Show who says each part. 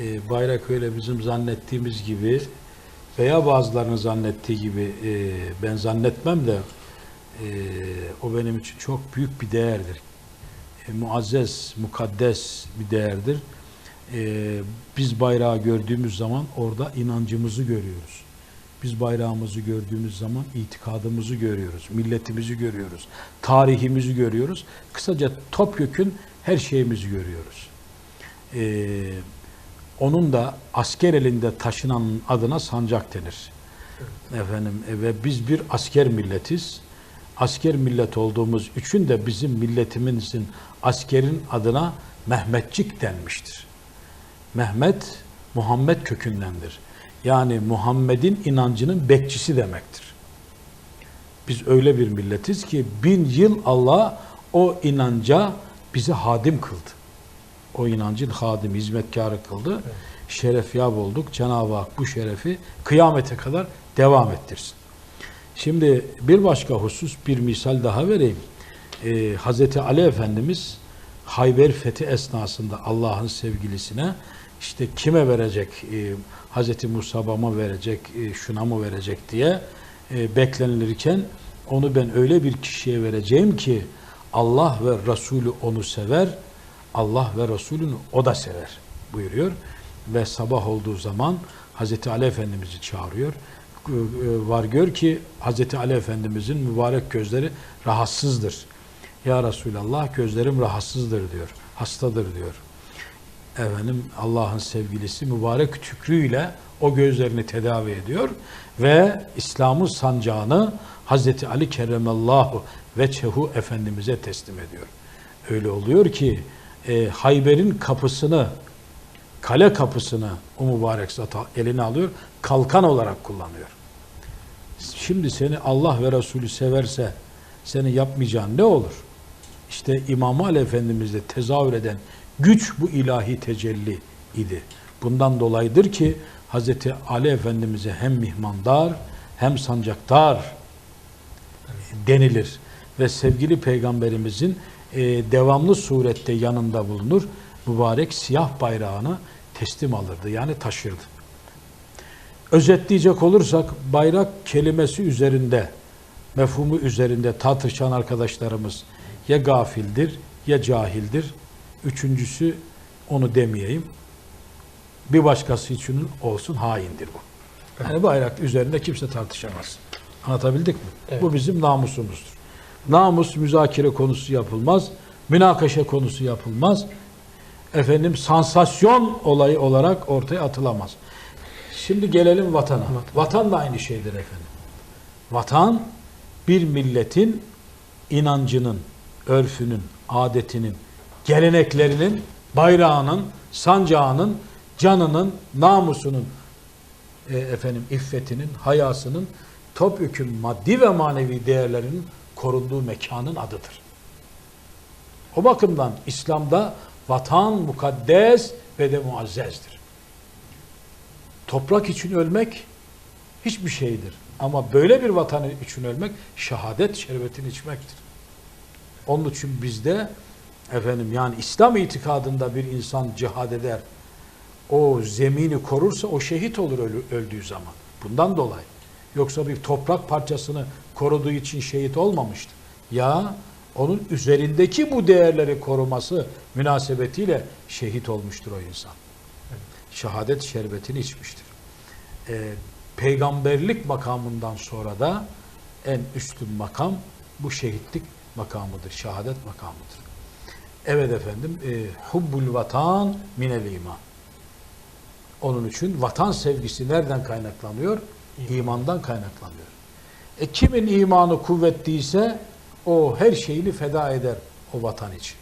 Speaker 1: e, bayrak öyle bizim zannettiğimiz gibi veya bazılarının zannettiği gibi e, ben zannetmem de e, o benim için çok büyük bir değerdir. E, muazzez, mukaddes bir değerdir. Biz bayrağı gördüğümüz zaman orada inancımızı görüyoruz. Biz bayrağımızı gördüğümüz zaman itikadımızı görüyoruz, milletimizi görüyoruz, tarihimizi görüyoruz. Kısaca topyekün her şeyimizi görüyoruz. Ee, onun da asker elinde taşınan adına sancak denir. Efendim e, ve biz bir asker milletiz. Asker millet olduğumuz için de bizim milletimizin askerin adına Mehmetçik denmiştir. Mehmet Muhammed kökündendir. Yani Muhammed'in inancının bekçisi demektir. Biz öyle bir milletiz ki bin yıl Allah o inanca bizi hadim kıldı. O inancın hadim, hizmetkarı kıldı. Şeref yap olduk. Cenab-ı Hak bu şerefi kıyamete kadar devam ettirsin. Şimdi bir başka husus, bir misal daha vereyim. Ee, Hazreti Ali Efendimiz Hayber fethi esnasında Allah'ın sevgilisine işte kime verecek, e, Hazreti Musab'a mı verecek, e, şuna mı verecek diye e, beklenilirken onu ben öyle bir kişiye vereceğim ki Allah ve Resulü onu sever, Allah ve Resulünü o da sever buyuruyor. Ve sabah olduğu zaman Hazreti Ali Efendimiz'i çağırıyor. E, e, Var gör ki Hazreti Ali Efendimiz'in mübarek gözleri rahatsızdır. Ya Resulallah gözlerim rahatsızdır diyor. Hastadır diyor. Efendim Allah'ın sevgilisi mübarek tükrüyle o gözlerini tedavi ediyor ve İslam'ın sancağını Hazreti Ali Kerremallahu ve Çehu Efendimiz'e teslim ediyor. Öyle oluyor ki e, Hayber'in kapısını kale kapısını o mübarek zat eline alıyor, kalkan olarak kullanıyor. Şimdi seni Allah ve Resulü severse seni yapmayacağın ne olur? İşte İmam Ali Efendimiz'de tezahür eden güç bu ilahi tecelli idi. Bundan dolayıdır ki Hazreti Ali Efendimiz'e hem mihmandar hem sancaktar denilir. Ve sevgili peygamberimizin devamlı surette yanında bulunur. Mübarek siyah bayrağını teslim alırdı. Yani taşırdı. Özetleyecek olursak bayrak kelimesi üzerinde, mefhumu üzerinde tartışan arkadaşlarımız ya gafildir ya cahildir. Üçüncüsü onu demeyeyim. Bir başkası için olsun haindir bu. Yani bayrak üzerinde kimse tartışamaz. Anlatabildik mi?
Speaker 2: Evet.
Speaker 1: Bu bizim namusumuzdur. Namus müzakere konusu yapılmaz. Münakaşa konusu yapılmaz. Efendim sansasyon olayı olarak ortaya atılamaz. Şimdi gelelim vatana. Vatan da aynı şeydir efendim. Vatan bir milletin inancının, örfünün, adetinin, geleneklerinin, bayrağının, sancağının, canının, namusunun, e, efendim iffetinin, hayasının topyekun maddi ve manevi değerlerinin korunduğu mekanın adıdır. O bakımdan İslam'da vatan mukaddes ve de muazzezdir. Toprak için ölmek hiçbir şeydir. Ama böyle bir vatanı için ölmek şehadet şerbetini içmektir. Onun için bizde efendim yani İslam itikadında bir insan cihad eder. O zemini korursa o şehit olur öldüğü zaman. Bundan dolayı. Yoksa bir toprak parçasını koruduğu için şehit olmamıştır. Ya onun üzerindeki bu değerleri koruması münasebetiyle şehit olmuştur o insan. Şehadet şerbetini içmiştir. Ee, peygamberlik makamından sonra da en üstün makam bu şehitlik makamıdır, şehadet makamıdır. Evet efendim, e, hubbul vatan minel iman. Onun için vatan sevgisi nereden kaynaklanıyor? İmandan kaynaklanıyor. E kimin imanı kuvvetliyse o her şeyini feda eder o vatan için.